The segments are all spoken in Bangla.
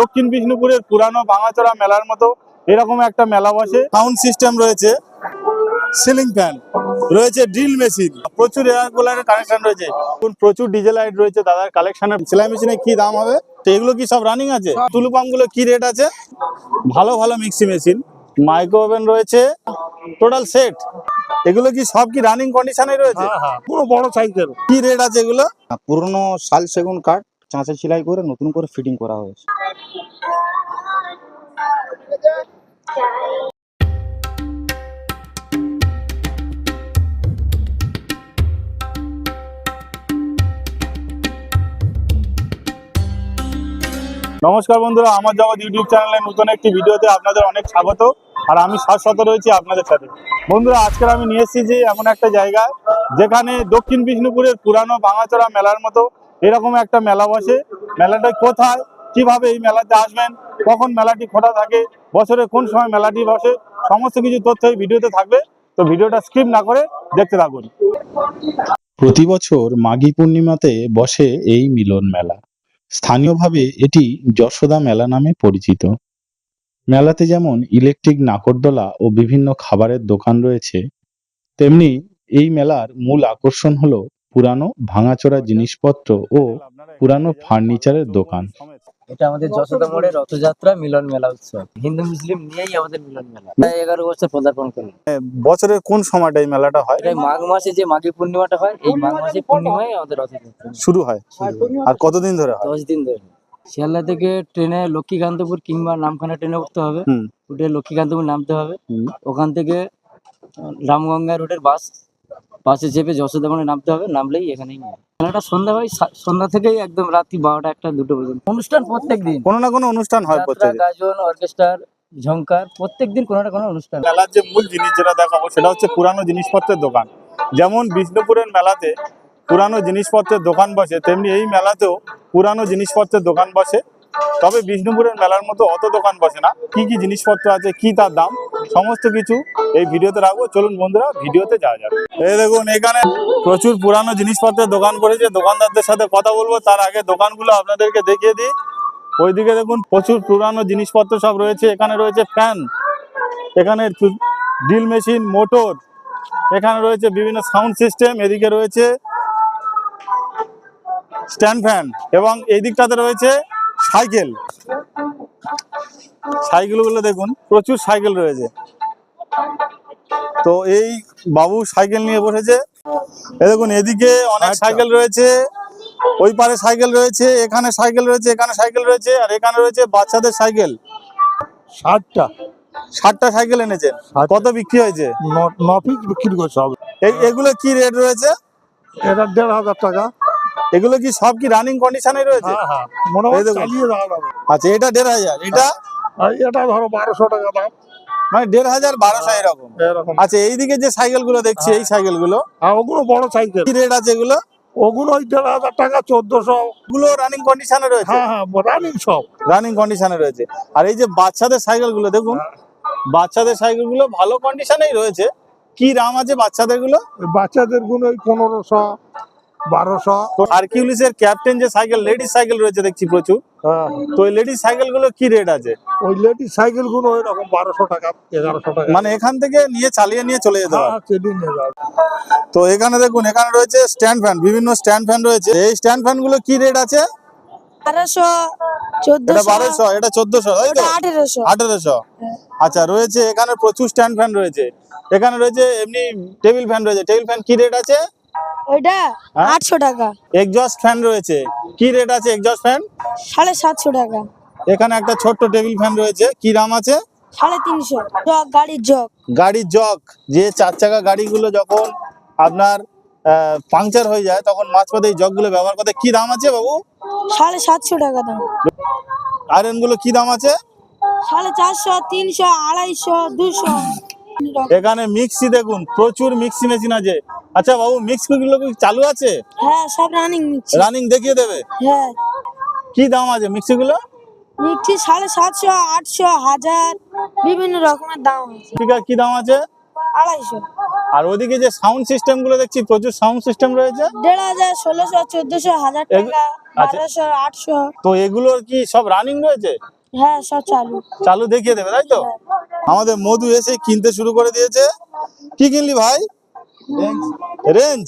দক্ষিণ বিষ্ণুপুরের পুরানো ভাঙাচোরা মেলার মতো এরকম একটা মেলা বসে। সাউন্ড সিস্টেম রয়েছে সিলিং ফ্যান রয়েছে ড্রিল মেশিন প্রচুর এয়ার কুলারের কানেকশন রয়েছে প্রচুর ডিজেল লাইট রয়েছে দাদার কালেকশনের সেলাই মেশিনে কি দাম হবে? তো এগুলো কি সব রানিং আছে? টুলু পাম্পগুলো কি রেট আছে? ভালো ভালো মিক্সি মেশিন মাইক্রো ওভেন রয়েছে টোটাল সেট এগুলো কি সব কি রানিং কন্ডিশনে রয়েছে? পুরো বড় সাইজের কি রেট আছে এগুলো? পুরনো শাল সেগুন কাঠ চাঁচে সেলাই করে নতুন করে ফিটিং করা হয়েছে। নমস্কার বন্ধুরা, আমার জগৎ ইউটিউব চ্যানেলে নতুন একটি ভিডিওতে আপনাদের অনেক স্বাগত, আর আমি শাশ্বত রয়েছি আপনাদের সাথে। বন্ধুরা, আজকের আমি নিয়ে এসেছি যে এমন একটা জায়গা, যেখানে দক্ষিণ বিষ্ণুপুরের পুরানো ভাঙাচোরা মেলার মতো এরকম একটা মেলা বসে। মেলাটা কোথায়? কীভাবে এই মেলাতে আসবেন? কখন মেলাটি খোলা থাকে? বছরে কোন সময় মেলাটি বসে? সমস্ত কিছু তথ্য এই ভিডিওতে থাকবে। তো ভিডিওটা স্কিপ না করে দেখতে থাকুন। প্রতি বছর মাঘী পূর্ণিমাতে বসে এই মিলন মেলা। স্থানীয়ভাবে এটি যশোদা মেলা নামে পরিচিত। মেলাতে যেমন ইলেকট্রিক নাকরদোলা ও বিভিন্ন খাবারের দোকান রয়েছে, তেমনি এই মেলার মূল আকর্ষণ হলো পুরানো ভাঙাচোরা জিনিসপত্র ও পুরানো ফার্নিচারের দোকান। এটা আমাদের যশোদা মোড়ের রথযাত্রা মিলন মেলা উৎসব। হিন্দু মুসলিম নিয়েই আমাদের মিলন মেলা। প্রায় এগারো বছর পদার্পণ করল বছরের কোন সময়টা এই মেলাটা হয়? এটা মাঘ মাসে যে মাঘী পূর্ণিমাটা হয় এই মাঘ মাসে পূর্ণিমায় আমাদের রথযাত্রা। শুরু হয়। আর কতদিন ধরে হয়? দশ দিন ধরে। শিয়ালদা থেকে ট্রেনে লক্ষ্মীকান্তপুর কিংবা নামখানা ট্রেনে উঠতে হবে। উঠে লক্ষ্মীকান্তপুর নামতে হবে। ওখান থেকে রামগঙ্গা রোডের বাস বাসে চেপে যশোদা মোড়ে নামতে হবে নামলেই এখানেই। মেলাটা সন্ধ্যা হয় সন্ধ্যা থেকেই একদম রাত্রি বারোটা একটা দুটো পর্যন্ত। অনুষ্ঠান প্রত্যেক দিন কোনো না কোনো অনুষ্ঠান হয় প্রত্যেক গাজন অর্কেস্ট্রার ঝঙ্কার প্রত্যেক দিন কোনো না কোনো অনুষ্ঠান। মেলার যে মূল জিনিস যেটা দেখাবো সেটা হচ্ছে পুরানো জিনিসপত্রের দোকান। যেমন বিষ্ণুপুরের মেলাতে পুরানো জিনিসপত্রের দোকান বসে তেমনি এই মেলাতেও পুরানো জিনিসপত্রের দোকান বসে। তবে বিষ্ণুপুরের মেলার মতো অত দোকান বসে না। কি কি জিনিসপত্র আছে, কি তার দাম, সমস্ত কিছু এই ভিডিওতে রাখব। চলুন বন্ধুরা, ভিডিওতে যাওয়া যাবে এই দেখুন, এখানে প্রচুর পুরানো জিনিসপত্রের দোকান করেছে দোকানদারদের সাথে কথা বলব, তার আগে দোকানগুলো আপনাদেরকে দেখিয়ে দিই। ওইদিকে দেখুন, প্রচুর পুরানো জিনিসপত্র সব রয়েছে। এখানে রয়েছে ফ্যান, এখানে ড্রিল মেশিন, মোটর, এখানে রয়েছে বিভিন্ন সাউন্ড সিস্টেম, এদিকে রয়েছে স্ট্যান্ড ফ্যান এবং এই দিকটাতে রয়েছে সাইকেল। সাইকেলগুলো দেখুন প্রচুর সাইকেল রয়েছে। তো এই বাবু সাইকেল নিয়ে বসেছে। এ দেখুন এদিকে অনেক সাইকেল রয়েছে। ওই পারে সাইকেল রয়েছে এখানে সাইকেল রয়েছে এখানে সাইকেল রয়েছে আর এখানে রয়েছে বাচ্চাদের সাইকেল। ষাটটা। ষাটটা সাইকেল এনেছে। কত বিক্রি হয়েছে? ন- পিস বিক্রি করছে এই- এগুলো কি রেট রয়েছে? এটা দেড় হাজার টাকা। এগুলো কি সব কি রানিং কন্ডিশনে রয়েছে? হ্যাঁ হ্যাঁ। আচ্ছা এটা দেড় হাজার। এটা? আর এটা ধরো বারোশো টাকা দাম। মানে দেড় হাজার বারোশো এরকম। আচ্ছা এইদিকে যে সাইকেলগুলো দেখছি এই সাইকেলগুলো আর ওগুলো বড় সাইকেল। কি রেট আছে এগুলো? ওগুলো ওই দেড় হাজার টাকা চোদ্দশো। রানিং কন্ডিশনে রয়েছে? হ্যাঁ হ্যাঁ রানিং সব। রানিং কন্ডিশনে রয়েছে। আর এই যে বাচ্চাদের সাইকেলগুলো দেখুন বাচ্চাদের সাইকেলগুলো ভালো কন্ডিশনেই রয়েছে। কি দাম আছে বাচ্চাদেরগুলো? বাচ্চাদেরগুলো ওই পনেরোশো। বারোশো। ক্যাপ্টেন যে সাইকেল লেডিস সাইকেল রয়েছে দেখছি প্রচুর। হ্যাঁ। তো এই লেডিস সাইকেলগুলো কি রেট আছে? ওই লেডিস সাইকেলগুলো ওই বারোশো টাকা এগারোশো টাকা। মানে এখান থেকে নিয়ে চালিয়ে নিয়ে চলে যেতে হ্যাঁ তো এখানে দেখুন এখানে রয়েছে স্ট্যান্ড ফ্যান বিভিন্ন স্ট্যান্ড ফ্যান রয়েছে। এই স্ট্যান্ড ফ্যানগুলো কি রেট আছে? বারোশো এটা চোদ্দশো। বারোশো এটা চোদ্দশো তাই তো? আঠেরোশো। আঠেরোশো। আচ্ছা রয়েছে এখানে প্রচুর স্ট্যান্ড ফ্যান রয়েছে। এখানে রয়েছে এমনি টেবিল ফ্যান রয়েছে। টেবিল ফ্যান কি রেট আছে? ওইটা হ্যাঁ? আটশো টাকা। এক্সজস্ট ফ্যান রয়েছে। কি রেট আছে এক্সজস্ট ফ্যান? সাড়ে সাতশো টাকা। এখানে একটা ছোট্ট টেবিল ফ্যান রয়েছে। কি দাম আছে? সাড়ে তিনশো। জগ গাড়ির জগ। গাড়ির জগ। যে চার চাকা গাড়িগুলো যখন আপনার পাংচার হয়ে যায় তখন মাঝপথে এই জগগুলো ব্যবহার করতে কি দাম আছে বাবু? সাড়ে সাতশো টাকা দাম। আয়রনগুলো কি দাম আছে? সাড়ে চারশো তিনশো আড়াইশো দুশো। এখানে মিক্সি দেখুন প্রচুর মিক্সি মেশিন আছে। আচ্ছা বাবু মিক্সি গুলো কি চালু আছে? হ্যাঁ সব রানিং মিক্সি রানিং দেখিয়ে দেবে? হ্যাঁ। কি দাম আছে মিক্সি গুলো? মিক্সি সাড়ে সাতশো আটশো হাজার বিভিন্ন রকমের দাম আছে। স্পিকার কি দাম আছে? আড়াইশো। আর ওদিকে যে সাউন্ড সিস্টেমগুলো দেখছি প্রচুর সাউন্ড সিস্টেম রয়েছে। দেড় হাজার ষোলোশো চোদ্দশো হাজার টাকা আচ্ছা। বারোশো আটশো। তো এগুলোর কি সব রানিং রয়েছে? হ্যাঁ সব চালু। চালু দেখিয়ে দেবে তাই তো? আমাদের মধু এসে কিনতে শুরু করে দিয়েছে। কি কিনলি ভাই? রেঞ্জ।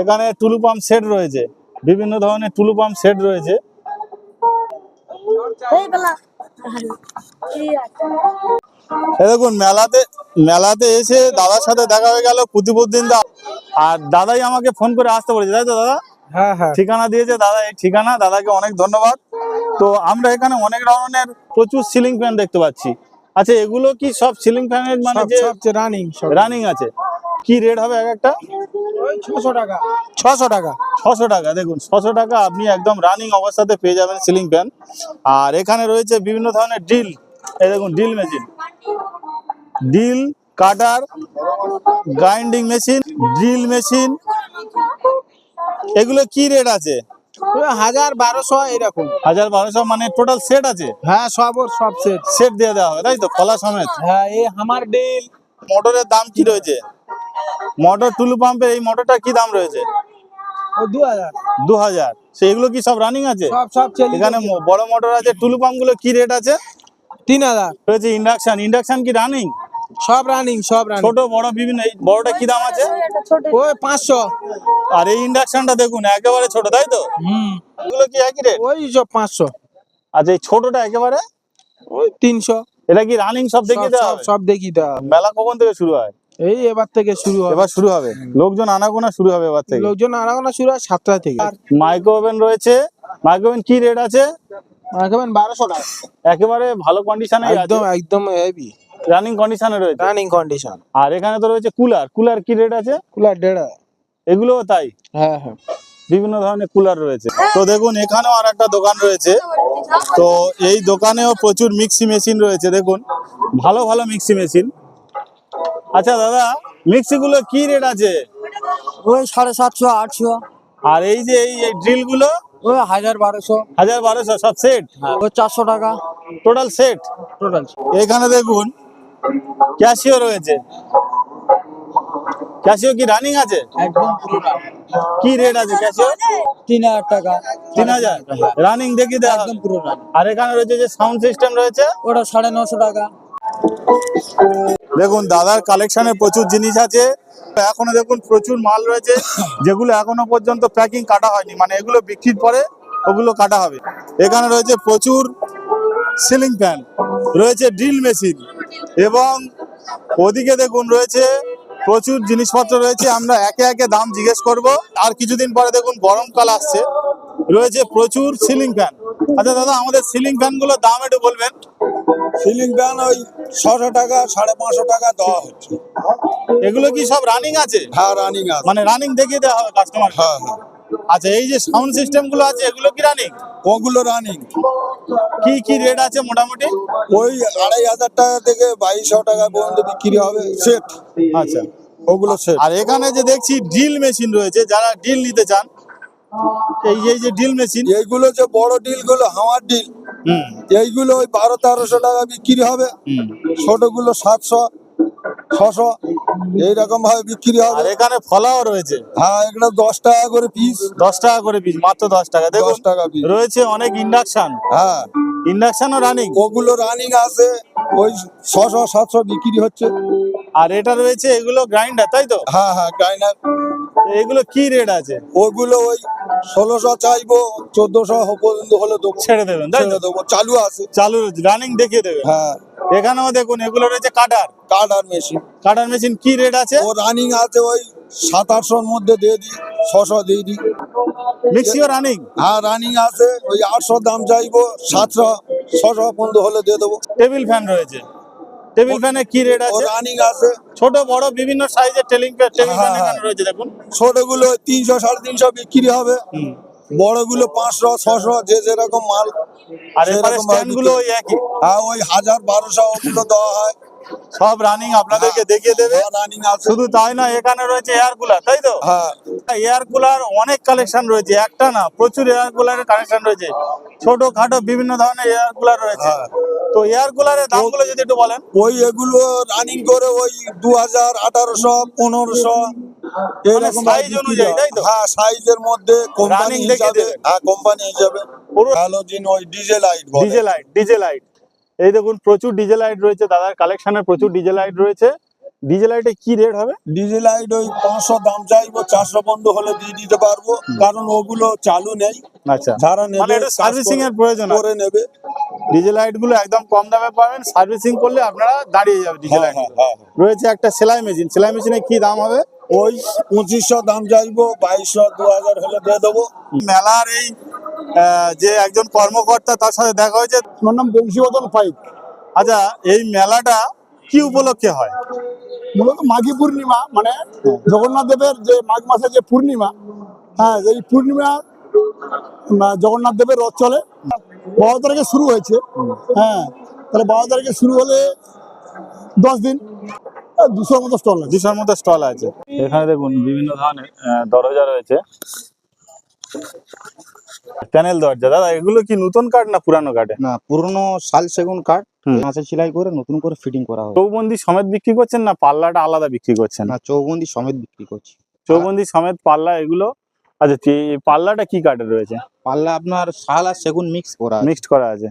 এখানে টুলু পাম্প সেট রয়েছে। বিভিন্ন ধরনের টুলু পাম্প সেট রয়েছে। দেখুন মেলাতে মেলাতে এসে দাদার সাথে দেখা হয়ে গেল প্রতিপদিন দা আর দাদাই আমাকে ফোন করে আসতে বলেছে তাই তো দাদা? হ্যাঁ হ্যাঁ। ঠিকানা দিয়েছে দাদা এই ঠিকানা। দাদাকে অনেক ধন্যবাদ। তো আমরা এখানে অনেক ধরনের প্রচুর সিলিং ফ্যান দেখতে পাচ্ছি। আচ্ছা এগুলো কি সব সিলিং ফ্যানের মানে যে রানিং রানিং আছে? কি রেট হবে এক একটা? ছশো টাকা। ছশো টাকা। ছশো টাকা দেখুন ছশো টাকা আপনি একদম রানিং অবস্থাতে পেয়ে যাবেন সিলিং ফ্যান আর এখানে রয়েছে বিভিন্ন ধরনের ড্রিল এই দেখুন drill machine drill cutter grinding machine drill machine এগুলো কি রেট আছে? হাজার বারোশো এরকম। হাজার বারোশো মানে টোটাল সেট আছে? হ্যাঁ সব ওর সব সেট সেট দিয়ে দেওয়া হবে তাই তো? কলা সমেত। হ্যাঁ এই আমার ডিল মোটরের দাম কি রয়েছে? মোটর টুলু পাম্পের এই মোটরটা কি দাম রয়েছে? ও দু হাজার। দু হাজার। কি সব রানিং আছে? সব সব এখানে ম- বড় মোটর আছে টুলু পাম্পগুলো কি রেট আছে? তিন হাজার। রয়েছে ইন্ডাকশন ইন্ডাকশন কি রানিং সব রানিং সব রানিং ছোট বড় বিভিন্ন এই বড়টা কি দাম আছে? ওই পাঁচশো। আর এই ইন্ডাকশনটা দেখুন একেবারে ছোট তাই তো? হুম। এগুলো কি একই রেট ওই সব পাঁচশো। আচ্ছা এই ছোটটা একেবারে? ওই তিনশো। এটা কি রানিং সব দেখিয়ে সব দেওয়া সব দেখি দেওয়া মেলা কখন থেকে শুরু হয়? এই এবার থেকে শুরু হবে। এবার শুরু হবে। লোকজন আনাগোনা শুরু হবে এবার থেকে। লোকজন আনাগোনা শুরু হয় সাতটা থেকে। আর মাইক্রো ওভেন রয়েছে। মাইক্রো ওভেন কি রেট আছে? রাখবেন বারোশো টাকা। একেবারে ভালো কন্ডিশনে একদম একদম হেভি রানিং কন্ডিশনে রয়েছে? রানিং কন্ডিশন আর এখানে তো রয়েছে কুলার কুলার কি রেট আছে? কুলার হাজার। এগুলোও তাই? হ্যাঁ হ্যাঁ। বিভিন্ন ধরনের কুলার রয়েছে। তো দেখুন এখানেও আর একটা দোকান রয়েছে। তো এই দোকানেও প্রচুর মিক্সি মেশিন রয়েছে দেখুন। ভালো ভালো মিক্সি মেশিন আচ্ছা দাদা মিক্সি গুলো কি রেট আছে? ওই সাড়ে সাতশো আটশো। আর এই যে এই ড্রিলগুলো? ওই হাজার বারোশো। হাজার বারোশো সব সেট ওই চারশো টাকা। টোটাল সেট টোটাল এখানে দেখুন ক্যাশিও রয়েছে। ক্যাশিও কি রানিং আছে? একদম কি রেট আছে ক্যাশিও? তিন হাজার টাকা। তিন হাজার? রানিং দেখি দেওয়া একদম পুরো আর এখানে রয়েছে যে সাউন্ড সিস্টেম রয়েছে। ওটা সাড়ে নশো টাকা। দেখুন দাদার কালেকশনে প্রচুর জিনিস আছে। এখনও দেখুন প্রচুর মাল রয়েছে। যেগুলো এখনও পর্যন্ত প্যাকিং কাটা হয়নি। মানে এগুলো বিক্রির পরে ওগুলো কাটা হবে। এখানে রয়েছে প্রচুর সিলিং ফ্যান রয়েছে ড্রিল মেশিন এবং ওদিকে দেখুন রয়েছে প্রচুর জিনিসপত্র রয়েছে আমরা একে একে দাম জিজ্ঞেস করব। আর কিছুদিন পরে দেখুন গরমকাল আসছে রয়েছে প্রচুর সিলিং ফ্যান আচ্ছা দাদা আমাদের সিলিং ফ্যানগুলোর দাম একটু বলবেন। সিলিং ফ্যান ওই ছশো টাকা সাড়ে পাঁচশো টাকা দেওয়া হচ্ছে। এগুলো কি সব রানিং আছে? হ্যাঁ রানিং আছে। মানে রানিং দেখিয়ে দেওয়া হবে কাস্টমার হ্যাঁ হ্যাঁ। আচ্ছা এই যে সাউন্ড সিস্টেমগুলো আছে এগুলো কি রানিং ওগুলো রানিং কি কি রেট আছে মোটামুটি? ওই আড়াই হাজার টাকা থেকে বাইশশো টাকা পর্যন্ত বিক্রি হবে সেট আচ্ছা। ওগুলো সেট আর এখানে যে দেখছি ড্রিল মেশিন রয়েছে যারা ড্রিল নিতে চান এই এই যে ড্রিল মেশিন এইগুলো যে বড় ডিলগুলো হাওয়ার ডিল হুম। এইগুলো ওই বারো তেরোশো টাকা বিক্রি হবে। ছোটগুলো সাতশো ছশো এইরকম ভাবে বিক্রি আর হবে এখানে ফলাও রয়েছে। হ্যাঁ এগুলো দশ টাকা করে পিস দশ টাকা করে পিস মাত্র দশ টাকা। দশ টাকা পিস রয়েছে অনেক ইন্ডাকশন হ্যাঁ। ইন্ডাকশনও রানিং ওগুলো রানিং আছে ওই ছশো সাতশো বিক্রি হচ্ছে। আর এটা রয়েছে এগুলো গ্রাইন্ডার তাই তো? হ্যাঁ হ্যাঁ গাইনার এগুলো কি রেট আছে? ওগুলো ওই ষোলোশো চাইব চোদ্দশো পর্যন্ত হলে দেবো। ছেড়ে দেবেন ছেড়ে দেবো চালু আছে। চালু রানিং দেখিয়ে দেবে হ্যাঁ। এখানেও দেখুন এগুলো রয়েছে cutter cutter machine cutter machine কি রেট আছে? ও রানিং আছে ওই সাত আটশোর মধ্যে দিয়ে দিই ছশো দিয়ে দিই। মিক্সিও রানিং হ্যাঁ রানিং আছে ওই আটশো দাম চাইব সাতশো ছশো পর্যন্ত হলে দিয়ে দেবো। টেবিল ফ্যান রয়েছে। টেবিল ফ্যানে কি রেট আছে? রানিং আছে। ছোট বড় বিভিন্ন সাইজের টেলিং টেবিল ফ্যান হ্যাঁ, এখানে হ্যাঁ। রয়েছে দেখুন। ছোটগুলো তিনশো সাড়ে তিনশো বিক্রি হবে। বড়গুলো পাঁচশো ছশো যে যেরকম মাল আর ভাবে গুলো ওই একই? হ্যাঁ ওই হাজার বারোশো ওগুলো দেওয়া হয়। সব রানিং আপনাদেরকে দেখিয়ে দেবে। রানিং আছে। শুধু তাই না এখানে রয়েছে এয়ার কুলার তাই তো? হ্যাঁ। এয়ার কুলার অনেক কালেকশন রয়েছে একটা না প্রচুর এয়ার কুলারের কালেকশন রয়েছে। ছোট খাটো বিভিন্ন ধরনের এয়ার কুলার রয়েছে। হ্যাঁ। তো এয়ার কুলারের দামগুলো যদি একটু বলেন। ওই এগুলো রানিং করে ওই দু হাজার আঠারোশো পনেরোশো এরকম মানে অনুযায়ী, তাই তো? হ্যাঁ সাইজের মধ্যে কোম্পানি হিসাবে হ্যাঁ কোম্পানি হিসাবে। হ্যালোজিন ওই ডিজে লাইট লাইট লাইট এই দেখুন প্রচুর ডিজে লাইট রয়েছে দাদার কালেকশনে প্রচুর ডিজে লাইট রয়েছে লাইটে কি রেট হবে? ডিজে লাইট ওই পাঁচশো দাম চাইব চারশো বন্ধ হলে দিয়ে দিতে পারব। কারণ ওগুলো চালু নেই। আচ্ছা। যারা মানে নেবে সার্ভিসিং এর প্রয়োজন করে নেবে। ডিজে লাইটগুলো একদম কম দামে পাবেন। সার্ভিসিং করলে আপনারা দাঁড়িয়ে যাবে ডিজে হ্যাঁ লাইট হ্যাঁ হ্যাঁ রয়েছে একটা সেলাই মেশিন সেলাই মেশিনে কি দাম হবে? ওই পঁচিশশো দাম চাইব বাইশশো দু হাজার হলে দিয়ে দেবো। মেলার এই যে একজন কর্মকর্তা তার সাথে দেখা হয়েছে আমার নাম বংশীবদন পাইক। আচ্ছা এই মেলাটা কি উপলক্ষে হয়? মূলত মাঘী পূর্ণিমা মানে জগন্নাথ দেবের যে মাঘ মাসে যে পূর্ণিমা হ্যাঁ এই পূর্ণিমা জগন্নাথ দেবের রথ চলে। বারো তারিখে শুরু হয়েছে। হ্যাঁ তাহলে বারো তারিখে শুরু হলে দশ দিন। দুশোর মতো স্টল আছে। দুশোর মতো স্টল আছে। এখানে দেখুন বিভিন্ন ধরনের দরজা রয়েছে। প্যানেল দরজা। দাদা এগুলো কি নতুন কাঠ না পুরানো কাঠে না পুরনো শাল সেগুন কাঠ হুম। সেলাই করে নতুন করে ফিটিং করা হয়। চৌবন্দি সমেত বিক্রি করছেন না পাল্লাটা আলাদা বিক্রি করছেন? না চৌবন্দি সমেত বিক্রি করছি। চৌবন্দি সমেত পাল্লা এগুলো আচ্ছা পাল্লাটা কি কাঠের রয়েছে? পাল্লা আপনার শাল আর সেগুন মিক্স করা মিক্সড করা আছে।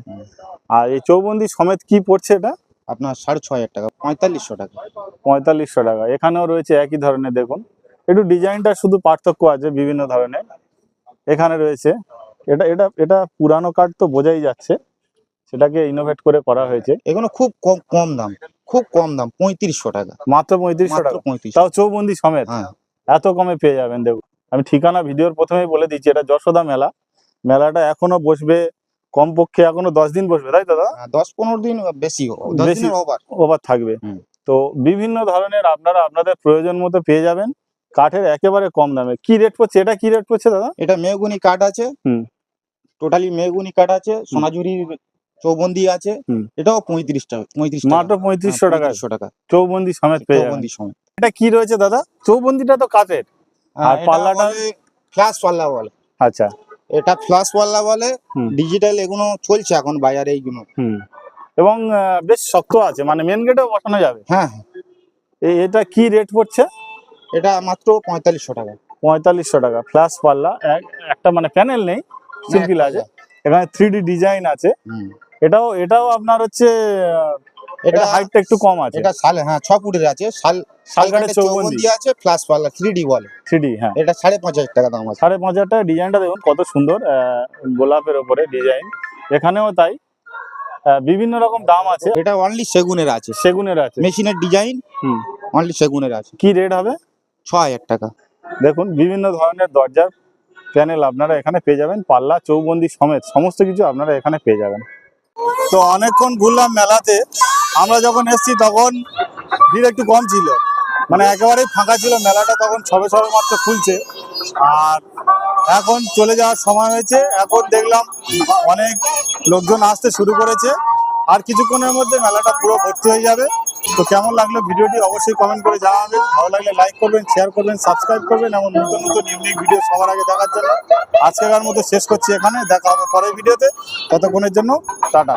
আর এই চৌবন্দি সমেত কি পড়ছে এটা? আপনার সাড়ে ছয় হাজার টাকা পঁয়তাল্লিশশো টাকা। পঁয়তাল্লিশশো টাকা। এখানেও রয়েছে একই ধরনের দেখুন। একটু ডিজাইনটা শুধু পার্থক্য আছে বিভিন্ন ধরনের। এখানে রয়েছে এটা এটা এটা পুরানো কাঠ তো বোঝাই যাচ্ছে। সেটাকে ইনোভেট করে করা হয়েছে। এগুলো খুব কম কম দাম খুব কম দাম পঁয়ত্রিশশো টাকা। মাত্র পঁয়ত্রিশশো টাকা। পঁয়ত্রিশ তাও চৌবন্দি সমেত? হ্যাঁ। এত কমে পেয়ে যাবেন দেখুন। আমি ঠিকানা ভিডিওর প্রথমেই বলে দিচ্ছি এটা যশোদা মেলা। মেলাটা এখনও বসবে কমপক্ষে এখনও দশ দিন বসবে তাই দাদা? হ্যাঁ, দশ পনেরো দিন বেশি বেশি। ওভার থাকবে। তো বিভিন্ন ধরনের আপনারা আপনাদের প্রয়োজন মতো পেয়ে যাবেন। কাঠের একেবারে কম দামে। কি রেট পড়ছে? এটা কি রেট পড়ছে দাদা? এটা মেহগুনি কাঠ আছে। হুম। টোটালি মেহগুনি কাঠ আছে সোনাঝুরির চৌবন্দি আছে। এটাও পঁয়ত্রিশ টাকা। পঁয়ত্রিশ মাত্র পঁয়ত্রিশশো টাকা। পঁয়ত্রিশশো টাকা। চৌবন্দি সমেত চৌবন্দি সমেত। এটা কি রয়েছে দাদা? চৌবন্দিটা তো কাঠের। আর পাল্লাটা- ফ্ল্যাশ পাল্লা বলে। আচ্ছা। এটা ফ্ল্যাশ পাল্লা বলে। ডিজিটাল এগুলো চলছে এখন বাজারে এইগুলো। এবং বেশ শক্ত আছে মানে মেন গেটেও বসানো যাবে? হ্যাঁ হ্যাঁ। এটা কি রেট পড়ছে? এটা মাত্র পঁয়তাল্লিশশো টাকা। পঁয়তাল্লিশশো টাকা। ফ্ল্যাশ পাল্লা একটা মানে প্যানেল নেই সিম্পল আছে। এখানে থ্রি ডি ডিজাইন আছে। এটাও এটাও আপনার হচ্ছে এটা হাইটটা একটু কম আছে। এটা শাল হ্যাঁ ছ ফুটের আছে। শাল শালকাঠের শালকাঠের চৌবন্দি। আছে ফ্ল্যাশ পাল্লা থ্রি ডি বলে থ্রি হ্যাঁ। এটা সাড়ে পাঁচ হাজার টাকা দাম আছে। সাড়ে পাঁচ হাজার টাকা ডিজাইনটা দেখুন কত সুন্দর গোলাপের ওপরে ডিজাইন এখানেও তাই। বিভিন্ন রকম দাম আছে। এটা অনলি সেগুনের আছে। সেগুনের আছে। মেশিনের ডিজাইন হুম। অনলি সেগুনের আছে। কি রেট হবে? ছ হাজার টাকা। দেখুন বিভিন্ন ধরনের দরজার প্যানেল আপনারা এখানে পেয়ে যাবেন পাল্লা চৌবন্দি সমেত সমস্ত কিছু আপনারা এখানে পেয়ে যাবেন। তো অনেকক্ষণ ঘুরলাম মেলাতে। আমরা যখন এসেছি, তখন ভিড় একটু কম ছিল। মানে একেবারেই ফাঁকা ছিল, মেলাটা তখন সবে সবে মাত্র খুলছে। আর এখন চলে যাওয়ার সময় হয়েছে। এখন দেখলাম অনেক লোকজন আসতে শুরু করেছে। আর কিছুক্ষণের মধ্যে মেলাটা পুরো ভর্তি হয়ে যাবে। তো কেমন লাগল ভিডিওটি অবশ্যই কমেন্ট করে জানাবেন। ভালো লাগলে লাইক করবেন শেয়ার করবেন সাবস্ক্রাইব করবেন এমন নতুন নতুন ইউনিক ভিডিও সবার আগে দেখার জন্য। আজকের মতো শেষ করছি এখানে। দেখা হবে পরের ভিডিওতে ততক্ষণের জন্য টাটা।